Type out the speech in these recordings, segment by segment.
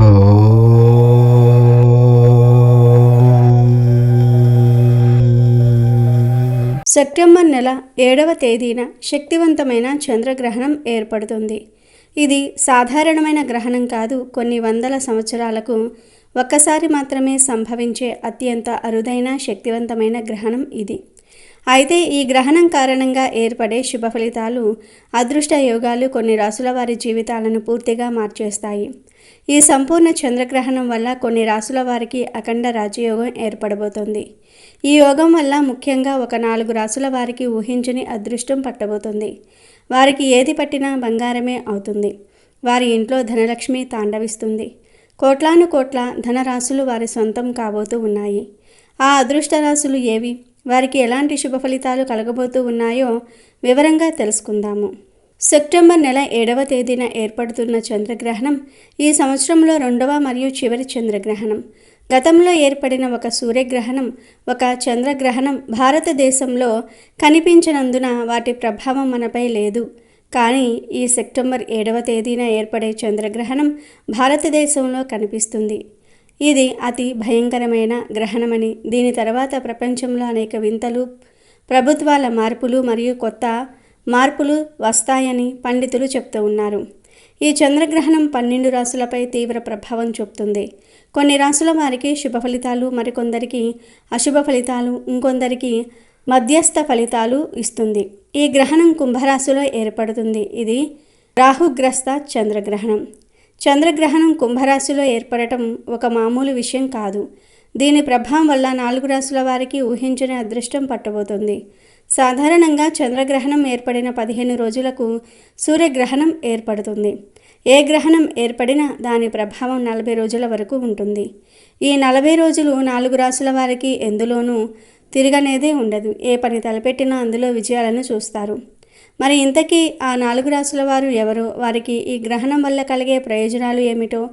September నెల ఏడవ తేదీన శక్తివంతమైన చంద్రగ్రహణం ఏర్పడుతుంది. ఇది సాధారణమైన గ్రహణం కాదు కొన్ని వందల సంవత్సరాలకు ఒక్కసారి మాత్రమే సంభవించే అత్యంత అరుదైన శక్తివంతమైన గ్రహణం ఇది. అయితే ఈ గ్రహణం కారణంగా ఏర్పడే శుభ ఫలితాలు అదృష్ట యోగాలు కొన్ని రాసుల వారి జీవితాలను పూర్తిగా మార్చేస్తాయి. ఈ సంపూర్ణ చంద్రగ్రహణం వల్ల కొన్ని రాసుల వారికి అఖండ రాజయోగం ఏర్పడబోతోంది. ఈ యోగం వల్ల ముఖ్యంగా ఒక నాలుగు రాసుల వారికి ఊహించని అదృష్టం పట్టబోతుంది. వారికి ఏది పట్టినా బంగారమే అవుతుంది. వారి ఇంట్లో ధనలక్ష్మి తాండవిస్తుంది. కోట్లాను కోట్ల ధనరాశులు వారి సొంతం కాబోతూ ఉన్నాయి. ఆ అదృష్ట రాశులు ఏవి? వారికి ఎలాంటి శుభ ఫలితాలు కలగబోతూ ఉన్నాయో వివరంగా తెలుసుకుందాము. సెప్టెంబర్ నెల ఏడవ తేదీన ఏర్పడుతున్న చంద్రగ్రహణం ఈ సంవత్సరంలో రెండవ మరియు చివరి చంద్రగ్రహణం. గతంలో ఏర్పడిన ఒక సూర్యగ్రహణం ఒక చంద్రగ్రహణం భారతదేశంలో కనిపించనందున వాటి ప్రభావం మనపై లేదు. కానీ ఈ సెప్టెంబర్ ఏడవ తేదీన ఏర్పడే చంద్రగ్రహణం భారతదేశంలో కనిపిస్తుంది. ఇది అతి భయంకరమైన గ్రహణమని దీని తర్వాత ప్రపంచంలో అనేక వింతలు ప్రభుత్వాల మార్పులు మరియు కొత్త మార్పులు వస్తాయని పండితులు చెప్తూ ఉన్నారు. ఈ చంద్రగ్రహణం పన్నెండు రాసులపై తీవ్ర ప్రభావం చూపుతుంది. కొన్ని రాసుల వారికి శుభ ఫలితాలు మరికొందరికి అశుభ ఫలితాలు ఇంకొందరికి మధ్యస్థ ఫలితాలు ఇస్తుంది. ఈ గ్రహణం కుంభరాశిలో ఏర్పడుతుంది. ఇది రాహుగ్రస్త చంద్రగ్రహణం. చంద్రగ్రహణం కుంభరాశిలో ఏర్పడటం ఒక మామూలు విషయం కాదు. దీని ప్రభావం వల్ల నాలుగు రాశుల వారికి ఊహించని అదృష్టం పట్టబోతుంది. సాధారణంగా చంద్రగ్రహణం ఏర్పడిన పదిహేను రోజులకు సూర్యగ్రహణం ఏర్పడుతుంది. ఏ గ్రహణం ఏర్పడినా దాని ప్రభావం నలభై రోజుల వరకు ఉంటుంది. ఈ నలభై రోజులు నాలుగు రాశుల వారికి ఎందులోనూ తిరగనేదే ఉండదు. ఏ పని తలపెట్టినా అందులో విజయాలను చూస్తారు. మరి ఇంతకీ ఆ నాలుగు రాసుల వారు ఎవరు? వారికి ఈ గ్రహణం వల్ల కలిగే ప్రయోజనాలు ఏమిటో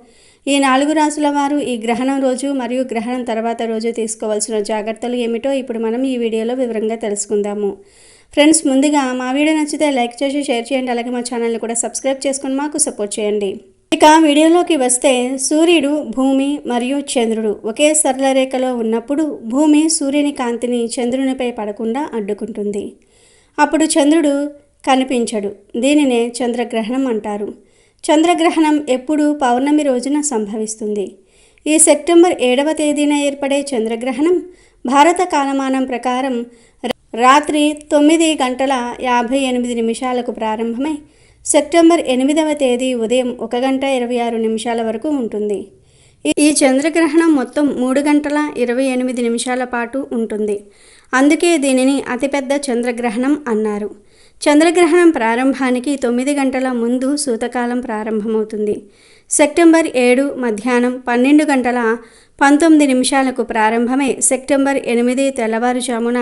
ఈ నాలుగు రాసుల వారు ఈ గ్రహణం రోజు మరియు గ్రహణం తర్వాత రోజు తీసుకోవాల్సిన జాగ్రత్తలు ఏమిటో ఇప్పుడు మనం ఈ వీడియోలో వివరంగా తెలుసుకుందాము. ఫ్రెండ్స్ ముందుగా మా వీడియో నచ్చితే లైక్ చేసి షేర్ చేయండి. అలాగే మా ఛానల్ని కూడా సబ్స్క్రైబ్ చేసుకొని మాకు సపోర్ట్ చేయండి. ఇక వీడియోలోకి వస్తే సూర్యుడు భూమి మరియు చంద్రుడు ఒకే సరళ రేఖలో ఉన్నప్పుడు భూమి సూర్యుని కాంతిని చంద్రునిపై పడకుండా అడ్డుకుంటుంది. అప్పుడు చంద్రుడు కనిపించడు. దీనినే చంద్రగ్రహణం అంటారు. చంద్రగ్రహణం ఎప్పుడు పౌర్ణమి రోజున సంభవిస్తుంది. ఈ సెప్టెంబర్ ఏడవ తేదీన ఏర్పడే చంద్రగ్రహణం భారత కాలమానం ప్రకారం రాత్రి తొమ్మిది గంటల యాభై ఎనిమిది నిమిషాలకు ప్రారంభమై సెప్టెంబర్ ఎనిమిదవ తేదీ ఉదయం ఒక గంట ఇరవై ఆరు నిమిషాల వరకు ఉంటుంది. ఈ చంద్రగ్రహణం మొత్తం మూడు గంటల ఇరవై ఎనిమిది నిమిషాల పాటు ఉంటుంది. అందుకే దీనిని అతిపెద్ద చంద్రగ్రహణం అన్నారు. చంద్రగ్రహణం ప్రారంభానికి తొమ్మిది గంటల ముందు సూతకాలం ప్రారంభమవుతుంది. సెప్టెంబర్ ఏడు మధ్యాహ్నం పన్నెండు గంటల పంతొమ్మిది నిమిషాలకు ప్రారంభమై సెప్టెంబర్ ఎనిమిది తెల్లవారుజామున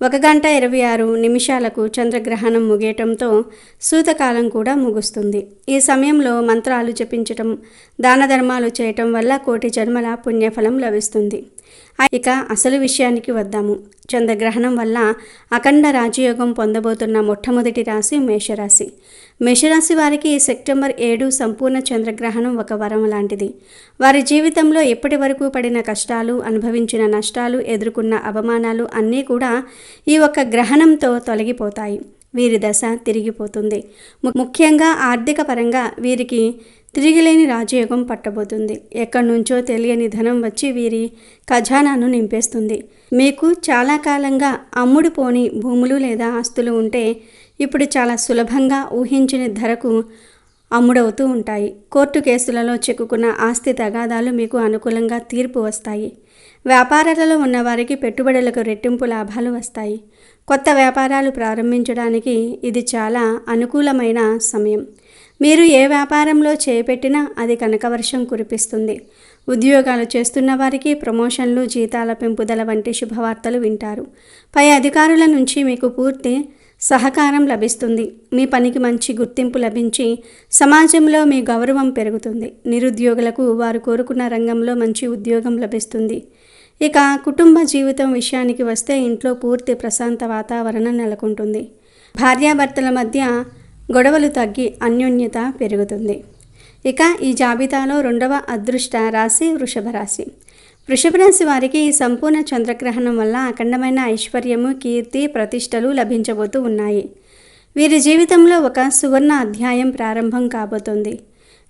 ఒక గంట ఇరవై ఆరు నిమిషాలకు చంద్రగ్రహణం ముగియటంతో సూతకాలం కూడా ముగుస్తుంది. ఈ సమయంలో మంత్రాలు జపించటం దాన ధర్మాలు చేయటం వల్ల కోటి జన్మల పుణ్యఫలం లభిస్తుంది. ఇక అసలు విషయానికి వద్దాము. చంద్రగ్రహణం వల్ల అఖండ రాజయోగం పొందబోతున్న మొట్టమొదటి రాశి మేషరాశి. మేషరాశి వారికి సెప్టెంబర్ ఏడు సంపూర్ణ చంద్రగ్రహణం ఒక వరం లాంటిది. వారి జీవితంలో ఎప్పటి వరకు పడిన కష్టాలు అనుభవించిన నష్టాలు ఎదుర్కొన్న అవమానాలు అన్నీ కూడా ఈ ఒక్క గ్రహణంతో తొలగిపోతాయి. వీరి దశ తిరిగిపోతుంది. ముఖ్యంగా ఆర్థిక పరంగా వీరికి తిరిగిలేని రాజయోగం పట్టబోతుంది. ఎక్కడి నుంచో తెలియని ధనం వచ్చి వీరి ఖజానాను నింపేస్తుంది. మీకు చాలా కాలంగా అమ్ముడుపోని భూములు లేదా ఆస్తులు ఉంటే ఇప్పుడు చాలా సులభంగా ఊహించని ధరకు అమ్ముడవుతూ ఉంటాయి. కోర్టు కేసులలో చిక్కుకున్న ఆస్తి తగాదాలు మీకు అనుకూలంగా తీర్పు వస్తాయి. వ్యాపారాలలో ఉన్నవారికి పెట్టుబడులకు రెట్టింపు లాభాలు వస్తాయి. కొత్త వ్యాపారాలు ప్రారంభించడానికి ఇది చాలా అనుకూలమైన సమయం. మీరు ఏ వ్యాపారంలో చేపెట్టినా అది కనకవర్షం కురిపిస్తుంది. ఉద్యోగాలు చేస్తున్న వారికి ప్రమోషన్లు జీతాల పెంపుదల వంటి శుభవార్తలు వింటారు. పై అధికారుల నుంచి మీకు పూర్తి సహకారం లభిస్తుంది. మీ పనికి మంచి గుర్తింపు లభించి సమాజంలో మీ గౌరవం పెరుగుతుంది. నిరుద్యోగులకు వారు కోరుకున్న రంగంలో మంచి ఉద్యోగం లభిస్తుంది. ఇక కుటుంబ జీవితం విషయానికి వస్తే ఇంట్లో పూర్తి ప్రశాంత వాతావరణం నెలకొంటుంది. భార్యాభర్తల మధ్య గొడవలు తగ్గి అన్యోన్యత పెరుగుతుంది. ఇక ఈ జాబితాలో రెండవ అదృష్ట రాశి వృషభ రాశి. వృషభ రాశి వారికి ఈ సంపూర్ణ చంద్రగ్రహణం వల్ల అఖండమైన ఐశ్వర్యము కీర్తి ప్రతిష్టలు లభించబోతూ ఉన్నాయి. వీరి జీవితంలో ఒక సువర్ణ అధ్యాయం ప్రారంభం కాబోతుంది.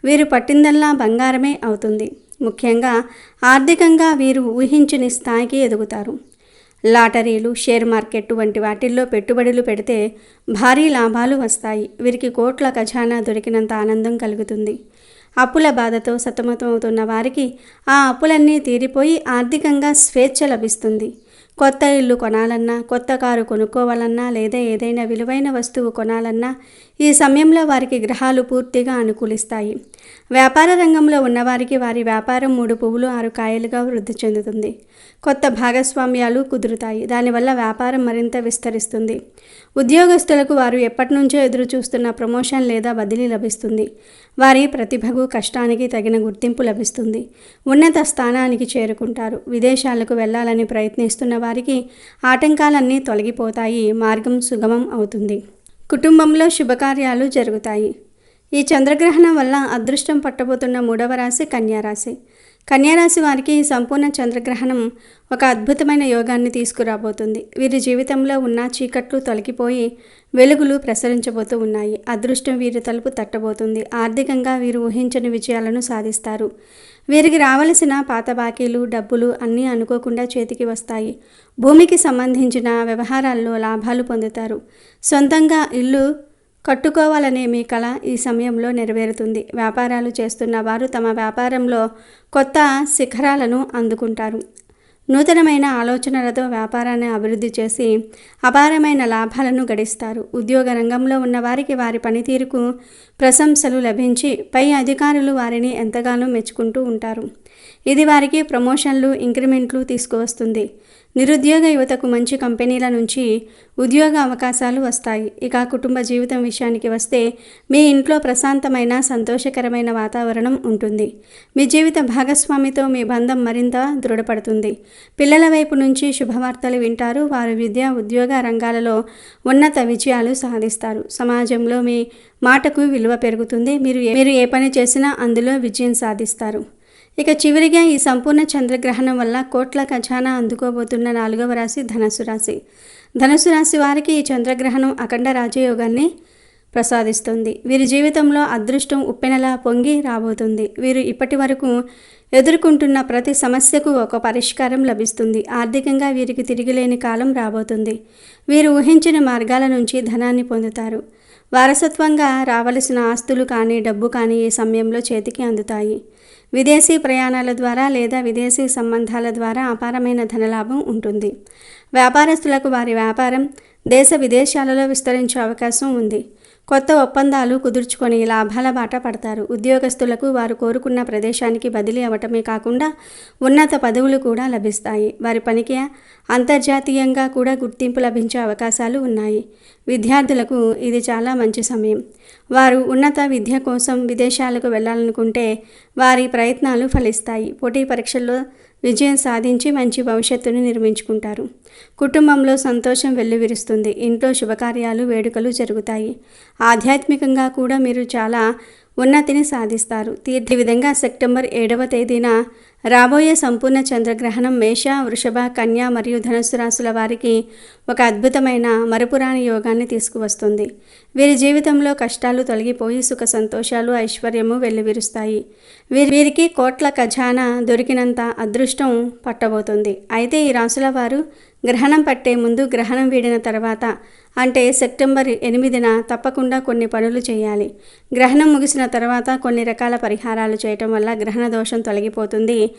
వీరు పట్టిందల్లా బంగారమే అవుతుంది. ముఖ్యంగా ఆర్థికంగా వీరు ఊహించని స్థాయికి ఎదుగుతారు. లాటరీలు షేర్ మార్కెట్ వంటి వాటిల్లో పెట్టుబడులు పెడితే భారీ లాభాలు వస్తాయి. వీరికి కోట్ల ఖజానా దొరికినంత ఆనందం కలుగుతుంది. అప్పుల బాధతో సతమతమవుతున్న వారికి ఆ అప్పులన్నీ తీరిపోయి ఆర్థికంగా స్వేచ్ఛ లభిస్తుంది. కొత్త ఇల్లు కొనాలన్నా కొత్త కారు కొనుక్కోవాలన్నా లేదా ఏదైనా విలువైన వస్తువు కొనాలన్నా ఈ సమయంలో వారికి గ్రహాలు పూర్తిగా అనుకూలిస్తాయి. వ్యాపార రంగంలో ఉన్నవారికి వారి వ్యాపారం మూడు పువ్వులు ఆరు కాయలుగా వృద్ధి చెందుతుంది. కొత్త భాగస్వామ్యాలు కుదురుతాయి. దానివల్ల వ్యాపారం మరింత విస్తరిస్తుంది. ఉద్యోగస్తులకు వారు ఎప్పటి నుంచో ఎదురు చూస్తున్న ప్రమోషన్ లేదా బదిలీ లభిస్తుంది. వారి ప్రతిభకు కష్టానికి తగిన గుర్తింపు లభిస్తుంది. ఉన్నత స్థానానికి చేరుకుంటారు. విదేశాలకు వెళ్ళాలని ప్రయత్నిస్తున్న వారికి ఆటంకాలన్నీ తొలగిపోతాయి. మార్గం సుగమం అవుతుంది. కుటుంబంలో శుభకార్యాలు జరుగుతాయి. ఈ చంద్రగ్రహణం వల్ల అదృష్టం పట్టబోతున్న మూడవ రాశి కన్యారాశి కన్యారాశి వారికి ఈ సంపూర్ణ చంద్రగ్రహణం ఒక అద్భుతమైన యోగాన్ని తీసుకురాబోతుంది. వీరి జీవితంలో ఉన్న చీకట్లు తొలగిపోయి వెలుగులు ప్రసరించబోతూ ఉన్నాయి. అదృష్టం వీరి తలుపు తట్టబోతుంది. ఆర్థికంగా వీరు ఊహించని విజయాలను సాధిస్తారు. వీరికి రావలసిన పాత బాకీలు డబ్బులు అన్నీ అనుకోకుండా చేతికి వస్తాయి. భూమికి సంబంధించిన వ్యవహారాల్లో లాభాలు పొందుతారు. సొంతంగా ఇల్లు కట్టుకోవాలనే మీ కళ ఈ సమయంలో నెరవేరుతుంది. వ్యాపారాలు చేస్తున్న వారు తమ వ్యాపారంలో కొత్త శిఖరాలను అందుకుంటారు. నూతనమైన ఆలోచనలతో వ్యాపారాన్ని అభివృద్ధి చేసి అపారమైన లాభాలను గడిస్తారు. ఉద్యోగ రంగంలో ఉన్న వారికి వారి పనితీరుకు ప్రశంసలు లభించి పై అధికారులు వారిని ఎంతగానో మెచ్చుకుంటూ ఉంటారు. ఇది వారికి ప్రమోషన్లు ఇంక్రిమెంట్లు తీసుకువస్తుంది. నిరుద్యోగ యువతకు మంచి కంపెనీల నుంచి ఉద్యోగ అవకాశాలు వస్తాయి. ఇక కుటుంబ జీవితం విషయానికి వస్తే మీ ఇంట్లో ప్రశాంతమైన సంతోషకరమైన వాతావరణం ఉంటుంది. మీ జీవిత భాగస్వామితో మీ బంధం మరింత దృఢపడుతుంది. పిల్లల వైపు నుంచి శుభవార్తలు వింటారు. వారు విద్య ఉద్యోగ రంగాలలో ఉన్నత విజయాలు సాధిస్తారు. సమాజంలో మీ మాటకు విలువ పెరుగుతుంది. మీరు మీరు ఏ పని చేసినా అందులో విజయం సాధిస్తారు. ఇక చివరిగా ఈ సంపూర్ణ చంద్రగ్రహణం వల్ల కోట్ల ఖజానా అందుకోబోతున్న నాలుగవ రాశి ధనసు రాశి. ధనుసు రాశి వారికి ఈ చంద్రగ్రహణం అఖండ రాజయోగాన్ని ప్రసాదిస్తుంది. వీరి జీవితంలో అదృష్టం ఉప్పెనలా పొంగి రాబోతుంది. వీరు ఇప్పటి వరకు ఎదుర్కొంటున్న ప్రతి సమస్యకు ఒక పరిష్కారం లభిస్తుంది. ఆర్థికంగా వీరికి తిరిగిలేని కాలం రాబోతుంది. వీరు ఊహించిన మార్గాల నుంచి ధనాన్ని పొందుతారు. వారసత్వంగా రావలసిన ఆస్తులు కానీ డబ్బు కానీ ఈ సమయంలో చేతికి అందుతాయి? విదేశీ ప్రయాణాల ద్వారా లేదా విదేశీ సంబంధాల ద్వారా అపారమైన ధనలాభం ఉంటుంది. వ్యాపారస్తులకు వారి వ్యాపారం దేశ విదేశాలలో విస్తరించే అవకాశం ఉంది. కొత్త ఒప్పందాలు కుదుర్చుకొని లాభాల బాట పడతారు. ఉద్యోగస్తులకు వారు కోరుకున్న ప్రదేశానికి బదిలీ అవ్వటమే కాకుండా ఉన్నత పదవులు కూడా లభిస్తాయి. వారి పనికి అంతర్జాతీయంగా కూడా గుర్తింపు లభించే అవకాశాలు ఉన్నాయి. విద్యార్థులకు ఇది చాలా మంచి సమయం. వారు ఉన్నత విద్య కోసం విదేశాలకు వెళ్ళాలనుకుంటే వారి ప్రయత్నాలు ఫలిస్తాయి. పోటీ పరీక్షల్లో విజయం సాధించి మంచి భవిష్యత్తును నిర్మించుకుంటారు. కుటుంబంలో సంతోషం వెల్లువిరుస్తుంది. ఇంట్లో శుభకార్యాలు వేడుకలు జరుగుతాయి. ఆధ్యాత్మికంగా కూడా మీరు చాలా ఉన్నతిని సాధిస్తారు. తీర్థ ఈ విధంగా సెప్టెంబర్ ఏడవ తేదీన రాబోయే సంపూర్ణ చంద్రగ్రహణం మేష వృషభ కన్య మరియు ధనుస్సు రాశుల వారికి ఒక అద్భుతమైన మరపురాని యోగాన్ని తీసుకువస్తుంది. వీరి జీవితంలో కష్టాలు తొలగిపోయి సుఖ సంతోషాలు ఐశ్వర్యము వెల్లువిరుస్తాయి. వీరి వీరికి కోట్ల ఖజానా దొరికినంత అదృష్టం పట్టబోతుంది. అయితే ఈ రాశుల వారు గ్రహణం పట్టే ముందు గ్రహణం వీడిన తర్వాత అంటే సెప్టెంబర్ ఎనిమిదిన తప్పకుండా కొన్ని పనులు చేయాలి. గ్రహణం ముగిసిన తర్వాత కొన్ని రకాల పరిహారాలు చేయటం వల్ల గ్రహణ దోషం తొలగిపోతుంది.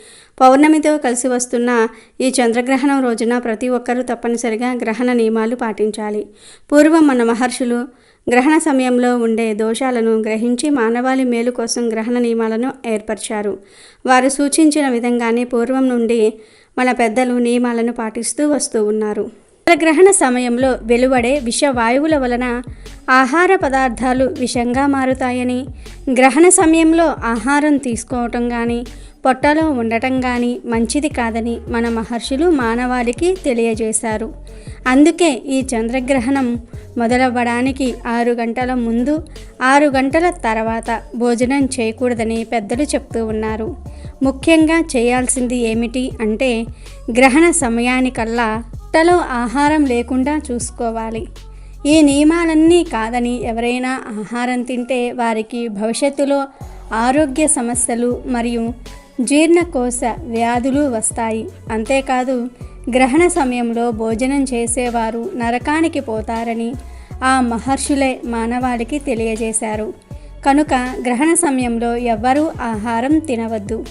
పౌర్ణమితో కలిసి వస్తున్న ఈ చంద్రగ్రహణం రోజున ప్రతి ఒక్కరూ తప్పనిసరిగా గ్రహణ నియమాలు పాటించాలి. పూర్వం మన మహర్షులు గ్రహణ సమయంలో ఉండే దోషాలను గ్రహించి మానవాళి మేలు కోసం గ్రహణ నియమాలను ఏర్పరిచారు. వారు సూచించిన విధంగానే పూర్వం నుండి మన పెద్దలు నియమాలను పాటిస్తూ వస్తూ ఉన్నారు. గ్రహణ సమయంలో వెలువడే విషవాయువుల వలన ఆహార పదార్థాలు విషంగా మారుతాయని గ్రహణ సమయంలో ఆహారం తీసుకోవటం కానీ పొట్టలో ఉండటం కానీ మంచిది కాదని మన మహర్షులు మానవాళికి తెలియజేశారు. అందుకే ఈ చంద్రగ్రహణం మొదలవ్వడానికి ఆరు గంటల ముందు ఆరు గంటల తర్వాత భోజనం చేయకూడదని పెద్దలు చెప్తూ ఉన్నారు. ముఖ్యంగా చేయాల్సింది ఏమిటి అంటే గ్రహణ సమయానికల్లా పుట్టలో ఆహారం లేకుండా చూసుకోవాలి. ఈ నియమాలన్నీ కాదని ఎవరైనా ఆహారం తింటే వారికి భవిష్యత్తులో ఆరోగ్య సమస్యలు మరియు జీర్ణకోశ వ్యాధులు వస్తాయి. అంతేకాదు గ్రహణ సమయంలో భోజనం చేసేవారు నరకానికి పోతారని ఆ మహర్షులే మానవాళికి తెలియజేశారు. కనుక గ్రహణ సమయంలో ఎవ్వరూ ఆహారం తినవద్దు.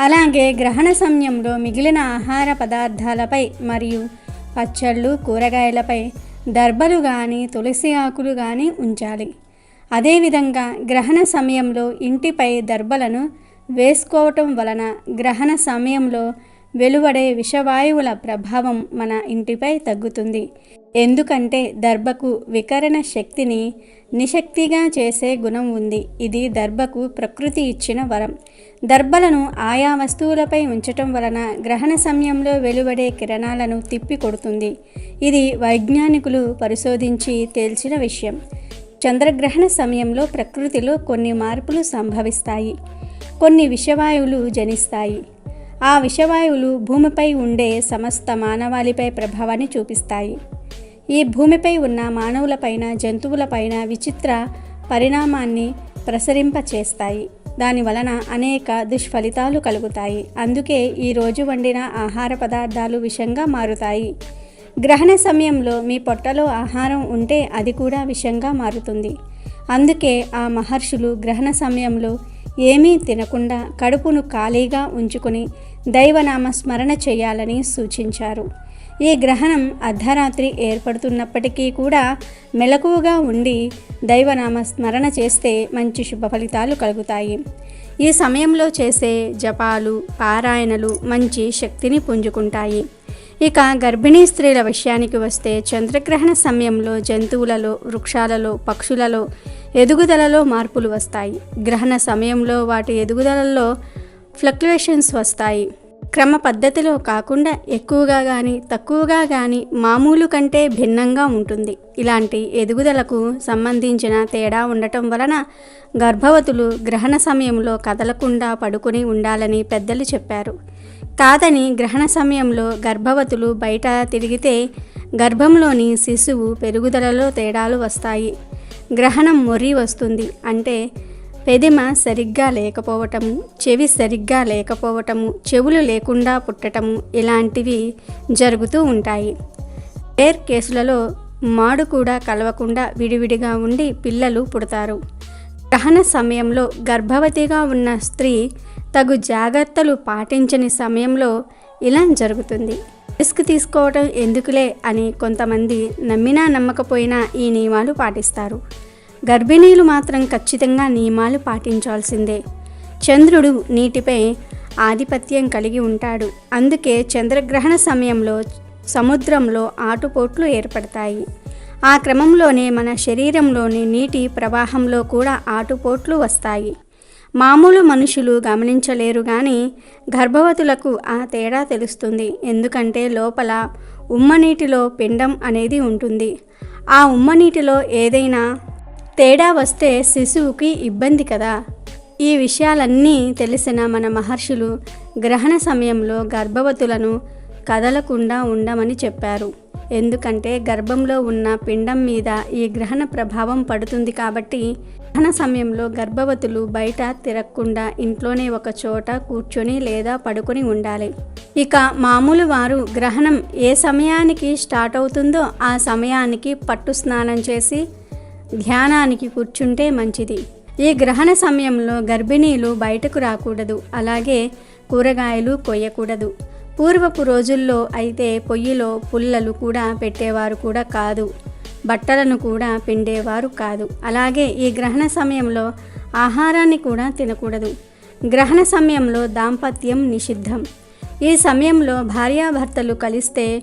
అలాగే గ్రహణ సమయంలో మిగిలిన ఆహార పదార్థాలపై మరియు పచ్చళ్ళు కూరగాయలపై దర్బలు కానీ తులసి ఆకులు కానీ ఉంచాలి. అదేవిధంగా గ్రహణ సమయంలో ఇంటిపై దర్బలను వేసుకోవటం వలన గ్రహణ సమయంలో వెలువడే విషవాయువుల ప్రభావం మన ఇంటిపై తగ్గుతుంది. ఎందుకంటే దర్భకు వికరణ శక్తిని నిశక్తిగా చేసే గుణం ఉంది. ఇది దర్భకు ప్రకృతి ఇచ్చిన వరం. దర్భలను ఆయా వస్తువులపై ఉంచటం వలన గ్రహణ సమయంలో వెలువడే కిరణాలను తిప్పి కొడుతుంది ఇది వైజ్ఞానికులు పరిశోధించి తేల్చిన విషయం. చంద్రగ్రహణ సమయంలో ప్రకృతిలో కొన్ని మార్పులు సంభవిస్తాయి. కొన్ని విషవాయువులు జనిస్తాయి. ఆ విషవాయువులు భూమిపై ఉండే సమస్త మానవాళిపై ప్రభావాన్ని చూపిస్తాయి. ఈ భూమిపై ఉన్న మానవులపైన జంతువులపైన విచిత్ర పరిణామాన్ని ప్రసరింపచేస్తాయి. దాని వలన అనేక దుష్ఫలితాలు కలుగుతాయి. అందుకే ఈ రోజు వండిన ఆహార పదార్థాలు విషంగా మారుతాయి. గ్రహణ సమయంలో మీ పొట్టలో ఆహారం ఉంటే అది కూడా విషంగా మారుతుంది. అందుకే ఆ మహర్షులు గ్రహణ సమయంలో ఏమీ తినకుండా కడుపును ఖాళీగా ఉంచుకొని దైవనామ స్మరణ చేయాలని సూచించారు. ఈ గ్రహణం అర్ధరాత్రి ఏర్పడుతున్నప్పటికీ కూడా మెలకువగా ఉండి దైవనామ స్మరణ చేస్తే మంచి శుభ ఫలితాలు కలుగుతాయి. ఈ సమయంలో చేసే జపాలు పారాయణలు మంచి శక్తిని పుంజుకుంటాయి. ఇక గర్భిణీ స్త్రీల విషయానికి వస్తే చంద్రగ్రహణ సమయంలో జంతువులలో వృక్షాలలో పక్షులలో ఎదుగుదలలో మార్పులు వస్తాయి. గ్రహణ సమయంలో వాటి ఎదుగుదలలో ఫ్లక్చువేషన్స్ వస్తాయి. క్రమ పద్ధతిలో కాకుండా ఎక్కువగా కానీ తక్కువగా కానీ మామూలు కంటే భిన్నంగా ఉంటుంది. ఇలాంటి ఎదుగుదలకు సంబంధించిన తేడా ఉండటం వలన గర్భవతులు గ్రహణ సమయంలో కదలకుండా పడుకుని ఉండాలని పెద్దలు చెప్పారు. కాదని గ్రహణ సమయంలో గర్భవతులు బయట తిరిగితే గర్భంలోని శిశువు పెరుగుదలలో తేడాలు వస్తాయి. గ్రహణం మొర్రి వస్తుంది. అంటే పెదిమ సరిగ్గా లేకపోవటము చెవి సరిగ్గా లేకపోవటము చెవులు లేకుండా పుట్టటము ఇలాంటివి జరుగుతూ ఉంటాయి. రేర్ కేసులలో మాడు కూడా కలవకుండా విడివిడిగా ఉండి పిల్లలు పుడతారు. గ్రహణ సమయంలో గర్భవతిగా ఉన్న స్త్రీ తగు జాగ్రత్తలు పాటించని సమయంలో ఇలా జరుగుతుంది. రిస్క్ తీసుకోవటం ఎందుకులే అని కొంతమంది నమ్మినా నమ్మకపోయినా ఈ నియమాలు పాటిస్తారు. గర్భిణీలు మాత్రం ఖచ్చితంగా నియమాలు పాటించాల్సిందే. చంద్రుడు నీటిపై ఆధిపత్యం కలిగి ఉంటాడు. అందుకే చంద్రగ్రహణ సమయంలో సముద్రంలో ఆటుపోట్లు ఏర్పడతాయి. ఆ క్రమంలోనే మన శరీరంలోని నీటి ప్రవాహంలో కూడా ఆటుపోట్లు వస్తాయి. మామూలు మనుషులు గమనించలేరు కానీ గర్భవతులకు ఆ తేడా తెలుస్తుంది. ఎందుకంటే లోపల ఉమ్మనీటిలో పిండం అనేది ఉంటుంది. ఆ ఉమ్మనీటిలో ఏదైనా తేడా వస్తే శిశువుకి ఇబ్బంది కదా. ఈ విషయాలన్నీ తెలిసిన మన మహర్షులు గ్రహణ సమయంలో గర్భవతులను కదలకుండా ఉండమని చెప్పారు. ఎందుకంటే గర్భంలో ఉన్న పిండం మీద ఈ గ్రహణ ప్రభావం పడుతుంది కాబట్టి గ్రహణ సమయంలో గర్భవతులు బయట తిరగకుండా ఇంట్లోనే ఒక చోట కూర్చొని లేదా పడుకొని ఉండాలి. ఇక మామూలు వారు గ్రహణం ఏ సమయానికి స్టార్ట్ అవుతుందో ఆ సమయానికి పట్టు స్నానం చేసి ధ్యానానికి కూర్చుంటే మంచిది. ఈ గ్రహణ సమయంలో గర్భిణీలు బయటకు రాకూడదు. అలాగే కూరగాయలు కొయ్యకూడదు. పూర్వపు రోజుల్లో అయితే పొయ్యిలో పుల్లలు కూడా పెట్టేవారు కూడా కాదు. బట్టలను కూడా పిండేవారు కాదు. అలాగే ఈ గ్రహణ సమయంలో ఆహారాన్ని కూడా తినకూడదు. గ్రహణ సమయంలో దాంపత్యం నిషిద్ధం. ఈ సమయంలో భార్యాభర్తలు కలిస్తే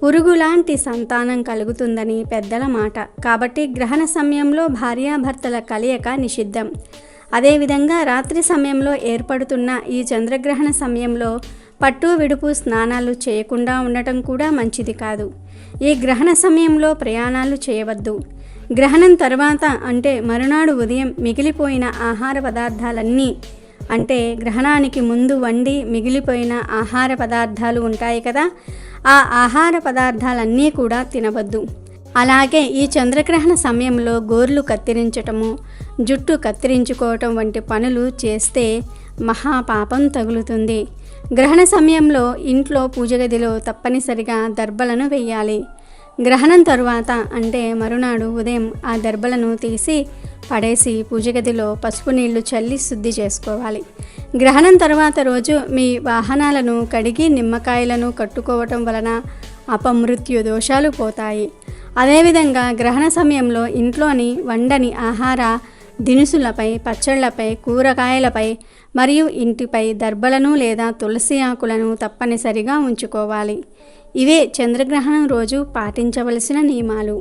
పురుగులాంటి సంతానం కలుగుతుందని పెద్దల మాట. కాబట్టి గ్రహణ సమయంలో భార్యాభర్తల కలయిక నిషిద్ధం. అదేవిధంగా రాత్రి సమయంలో ఏర్పడుతున్న ఈ చంద్రగ్రహణ సమయంలో పట్టు విడుపు స్నానాలు చేయకుండా ఉండటం కూడా మంచిది కాదు. ఈ గ్రహణ సమయంలో ప్రయాణాలు చేయవద్దు. గ్రహణం తర్వాత అంటే మరునాడు ఉదయం మిగిలిపోయిన ఆహార పదార్థాలన్నీ అంటే గ్రహణానికి ముందు వండి మిగిలిపోయిన ఆహార పదార్థాలు ఉంటాయి కదా ఆ ఆహార పదార్థాలన్నీ కూడా తినవద్దు. అలాగే ఈ చంద్రగ్రహణ సమయంలో గోర్లు కత్తిరించటము జుట్టు కత్తిరించుకోవటం వంటి పనులు చేస్తే మహాపాపం తగులుతుంది. గ్రహణ సమయంలో ఇంట్లో పూజ గదిలో తప్పనిసరిగా దర్బలను వేయాలి. గ్రహణం తరువాత అంటే మరునాడు ఉదయం ఆ దర్బలను తీసి పడేసి పూజగదిలో పసుపు నీళ్ళు చల్లి శుద్ధి చేసుకోవాలి. గ్రహణం తర్వాత రోజు మీ వాహనాలను కడిగి నిమ్మకాయలను కట్టుకోవటం వలన అపమృత్యు దోషాలు పోతాయి. అదేవిధంగా గ్రహణ సమయంలో ఇంట్లోని వండని ఆహార దినుసులపై పచ్చళ్ళపై కూరగాయలపై మరియు ఇంటిపై దర్బలను లేదా తులసి ఆకులను తప్పనిసరిగా ఉంచుకోవాలి. ఇవే చంద్రగ్రహణం రోజు పాటించవలసిన నియమాలు.